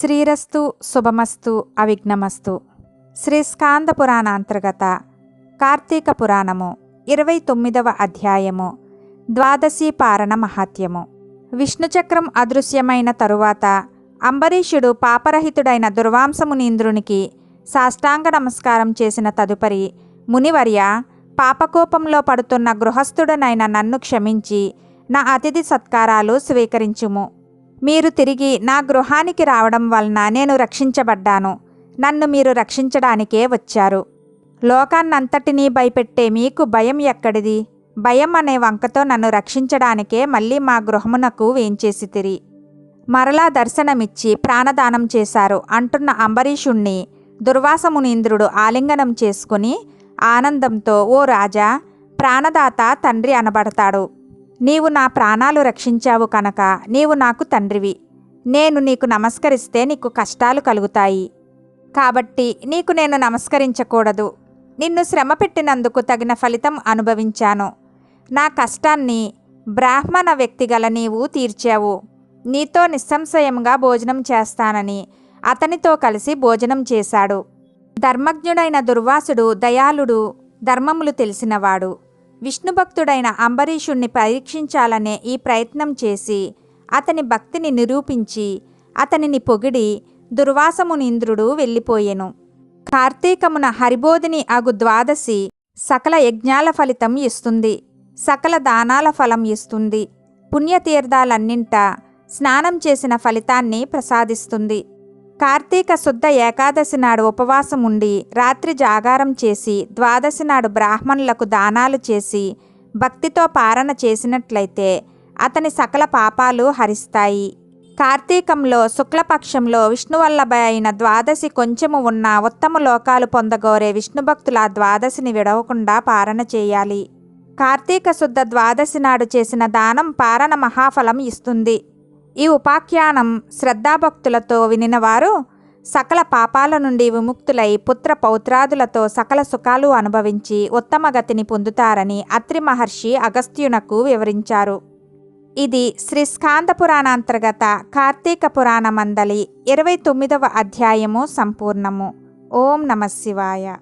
శ్రీరస్తు శుభమస్తు అవిఘ్నమస్తు. శ్రీ స్కాంద పురాణాంతర్గత కార్తీక పురాణము ఇరవై తొమ్మిదవ అధ్యాయము ద్వాదశి పారణ మహాత్యము విష్ణుచక్రం అదృశ్యమైన తరువాత అంబరీషుడు పాపరహితుడైన దుర్వాంసమునీంద్రునికి సాష్టాంగ నమస్కారం చేసిన తదుపరి మునివర్య పాపకోపంలో పడుతున్న గృహస్థుడనైన నన్ను క్షమించి నా అతిథి సత్కారాలు స్వీకరించుము. మీరు తిరిగి నా గృహానికి రావడం వలన నేను రక్షించబడ్డాను. నన్ను మీరు రక్షించడానికే వచ్చారు. లోకాన్నంతటినీ భయపెట్టే మీకు భయం ఎక్కడిది? భయం అనే వంకతో నన్ను రక్షించడానికే మళ్ళీ మా గృహమునకు వేంచేసి తిరి. మరలా దర్శనమిచ్చి ప్రాణదానం చేశారు అంటున్న అంబరీషుణ్ణి దుర్వాసమునీంద్రుడు ఆలింగనం చేసుకుని ఆనందంతో ఓ రాజా ప్రాణదాత తండ్రి అనబడతాడు. నీవు నా ప్రాణాలు రక్షించావు కనుక నీవు నాకు తండ్రివి. నేను నీకు నమస్కరిస్తే నీకు కష్టాలు కలుగుతాయి. కాబట్టి నీకు నేను నమస్కరించకూడదు. నిన్ను శ్రమ పెట్టినందుకు తగిన ఫలితం అనుభవించాను. నా కష్టాన్ని బ్రాహ్మణ వ్యక్తిగల నీవు తీర్చావు. నీతో నిస్సంశయంగా భోజనం చేస్తానని అతనితో కలిసి భోజనం చేశాడు. ధర్మజ్ఞుడైన దుర్వాసుడు దయాళుడు ధర్మములు తెలిసినవాడు. విష్ణుభక్తుడైన అంబరీషుణ్ణి పరీక్షించాలనే ఈ ప్రయత్నం చేసి అతని భక్తిని నిరూపించి అతనిని పొగిడి దుర్వాసమునింద్రుడు వెళ్ళిపోయెను. కార్తీకమున హరిబోధిని అగు ద్వాదశి సకల యజ్ఞాల ఫలితం ఇస్తుంది. సకల దానాల ఫలం ఇస్తుంది. పుణ్యతీర్థాలన్నింట స్నానం చేసిన ఫలితాన్ని ప్రసాదిస్తుంది. కార్తీక శుద్ధ ఏకాదశి నాడు ఉపవాసం ఉండి రాత్రి జాగారం చేసి ద్వాదశి నాడు బ్రాహ్మణులకు దానాలు చేసి భక్తితో పారణ చేసినట్లయితే అతని సకల పాపాలు హరిస్తాయి. కార్తీకంలో శుక్లపక్షంలో విష్ణువల్లభ అయిన ద్వాదశి కొంచెము ఉన్న ఉత్తమ లోకాలు పొందగోరే విష్ణుభక్తుల ఆ ద్వాదశిని విడవకుండా పారణ చేయాలి. కార్తీక శుద్ధ ద్వాదశి నాడు చేసిన దానం పారణ మహాఫలం ఇస్తుంది. ఈ ఉపాఖ్యానం శ్రద్ధాభక్తులతో వినినవారు సకల పాపాల నుండి విముక్తులై పుత్ర పౌత్రాదులతో సకల సుఖాలు అనుభవించి ఉత్తమ గతిని పొందుతారని అత్రి మహర్షి అగస్త్యునకు వివరించారు. ఇది శ్రీ స్కాంద పురాణాంతర్గత కార్తీక పురాణమందలి ఇరవై తొమ్మిదవ అధ్యాయము సంపూర్ణము. ఓం నమ శివాయ.